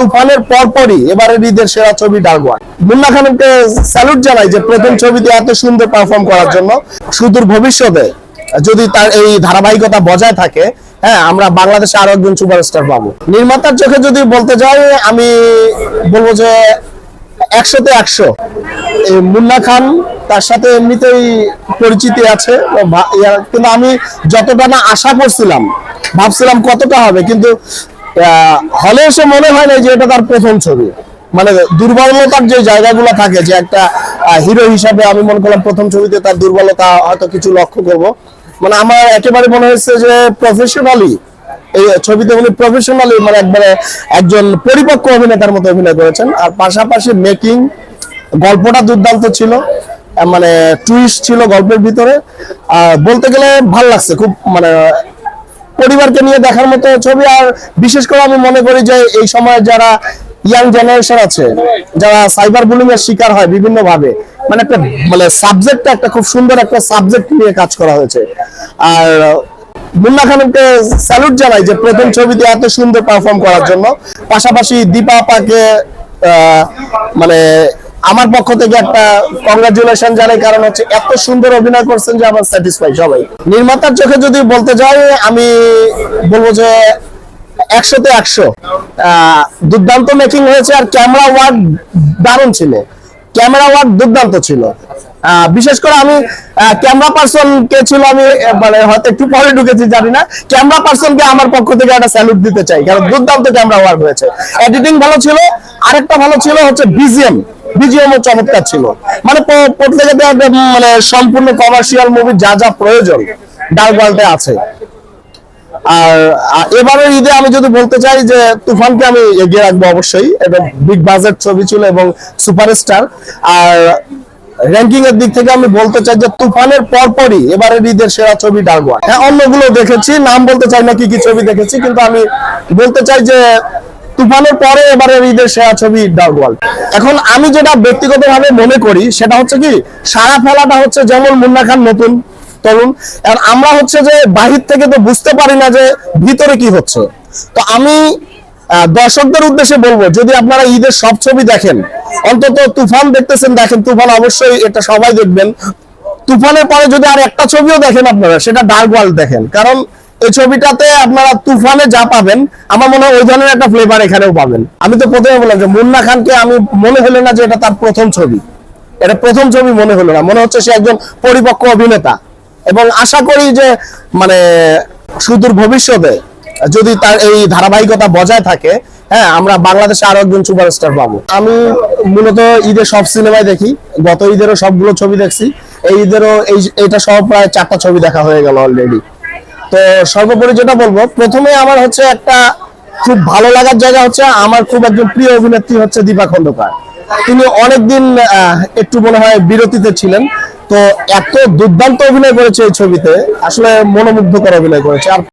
তুফানের পরপরই এবারের ঈদের সেরা ছবি ডারওয়ান মুন্না খানকে স্যালুট জানাই যে প্রথম ছবিতে এত সুন্দর পারফর্ম করার জন্য। সুদূর ভবিষ্যতে যদি তার এই ধারাবাহিকতা বজায় থাকে হ্যাঁ আমরা বাংলাদেশে আরও একজন সুপারস্টার পাবো। নির্মাতার চোখে যদি বলতে যাই, আমি বলব যে একশোতে একশো। মুন্না খান তার সাথে এমনিতেই পরিচিতি আছে কিন্তু আমি যতটা না আশা করছিলাম, ভাবছিলাম কতটা হবে, কিন্তু হলে এসে মনে হয় না যে এটা তার প্রথম ছবি। মানে দুর্বলতার যে জায়গাগুলো থাকে, যে একটা হিরো হিসাবে আমি মনে করলাম প্রথম ছবিতে তার দুর্বলতা হয়তো কিছু লক্ষ্য করব। মানে আমার একেবারে মনে হচ্ছে যে প্রফেশনালি এই ছবিতে উনি প্রফেশনালি মানে একবারে একজন পরিপক্ক অভিনেতার মতো অভিনয় করেছেন। আর পাশাপাশি মেকিং গল্পটা দুর্দান্ত ছিল। মানে টুইস্ট ছিল গল্পের ভিতরে। বলতে গেলে ভালো লাগছে, খুব মানে পরিবারকে নিয়ে দেখার মতো ছবি, আর বিশেষ করে আমি মনে করি যে এই সময় যারা ইয়াং জেনারেশন আছে, যারা সাইবার বুলিং এর শিকার হয় বিভিন্ন ভাবে মানে একটা মানে সাবজেক্টটা একটা খুব সুন্দর একটা সাবজেক্ট নিয়ে কাজ করা হয়েছে। আর, মুন্না খানকে স্যালুট জানাই যে প্রথম ছবিতে এত সুন্দর পারফর্ম করার জন্য। পাশাপাশি দীপা আপাকে মানে আমার পক্ষ থেকে একটা কংগ্রাচুলেশন জানাই, কারণ হচ্ছে এত সুন্দর অভিনয় করছেন যে আমার স্যাটিসফাই সবাই। নির্মাতার চোখে যদি বলতে যাই, আমি বলব যে একশোতে একশো। দুর্দান্ত মেকিং হয়েছে আর ক্যামেরা ওয়ার্ক দারুণ ছিল। ক্যামেরা ওয়ার্ক দুর্দান্ত ছিল। বিশেষ করে আমি ক্যামেরা পার্সন কে ছিল আমি মানে হয়তো একটু পরে ঢুকেছি, জানি না। ক্যামেরা পার্সনকে আমার পক্ষ থেকে একটা স্যালুট দিতে চাই, কারণ দুর্দান্ত ক্যামেরা ওয়ার্ক হয়েছে। এডিটিং ভালো ছিল, আরেকটা ভালো ছিল হচ্ছে বিজিএম বিজিএম ও চমৎকার ছিল। মানে প- প্রত্যেকটা একটা, উম, মানে সম্পূর্ণ কমার্শিয়াল মুভি যা যা প্রয়োজন ডার্ক আছে। আর এবারের ঈদে আমি যদি বলতে চাই যে তুফানকে আমি এগিয়ে রাখব অবশ্যই এবং বিগ বাজেট ছবি ছিল এবং সুপারস্টার আর র্যাঙ্কিং এর দিক থেকে আমি বলতে চাই যে তুফানের পরপরই এবারের ঈদের সেরা ছবি ডারওয়ান হ্যাঁ অন্যগুলো দেখেছি নাম বলতে চাই না কি কি ছবি দেখেছি কিন্তু আমি বলতে চাই যে তুফানের পরে এবারের ঈদের সেরা ছবি ডার্ক ওয়ার্ল্ড। এখন আমি যেটা ব্যক্তিগতভাবে মনে করি, সেটা হচ্ছে কি, সারা ফেলাটা হচ্ছে যেমন মুন্না খান নতুন তরুণ, আর আমরা হচ্ছে যে বাহির থেকে তো বুঝতে পারি না যে ভিতরে কি হচ্ছে। তো আমি দর্শকদের উদ্দেশ্যে বলব, যদি আপনারা ঈদের সব ছবি দেখেন, অন্তত তুফান দেখতেছেন, দেখেন, তুফান অবশ্যই এটা সবাই দেখবেন। তুফানের পরে যদি আর একটা ছবিও দেখেন আপনারা, সেটা ডার্ক ওয়ার্ল্ড দেখেন। কারণ এই ছবিটাতে আপনারা তুফানে যা পাবেন, আমার মনে হয় ওই ধরনের একটা ফ্লেভার এখানেও পাবেন। আমি তো প্রথমে বললাম যে মুন্না খানকে আমি মনে হলো না যে এটা তার প্রথম ছবি। এটা প্রথম ছবি মনে হলো না, মনে হচ্ছে সে একজন পরিপক্ক অভিনেতা। এবং আশা করি যে মানে সুদূর ভবিষ্যতে যদি তার এই ধারাবাহিকতা বজায় থাকে হ্যাঁ আমরা বাংলাদেশে আরও একজন সুপারস্টার পাবো। আমি মূলত ঈদের সব সিনেমায় দেখি, গত ঈদেরও সবগুলো ছবি দেখছি। এই ঈদেরও এই এটা সব প্রায় চারটা ছবি দেখা হয়ে গেল অলরেডি তো সর্বোপরি যেটা বলব, প্রথমে আমার হচ্ছে একটা খুব ভালো লাগার জায়গা হচ্ছে আমার খুব একজন প্রিয় অভিনেত্রী হচ্ছে দীপা খন্দকার। তিনি অনেকদিন একটু মনে হয় বিরতিতে ছিলেন। তো এত দুর্দান্ত অভিনয় করেছে এই ছবিতে, আসলে মনোমুগ্ধকর অভিনয় করেছে। আর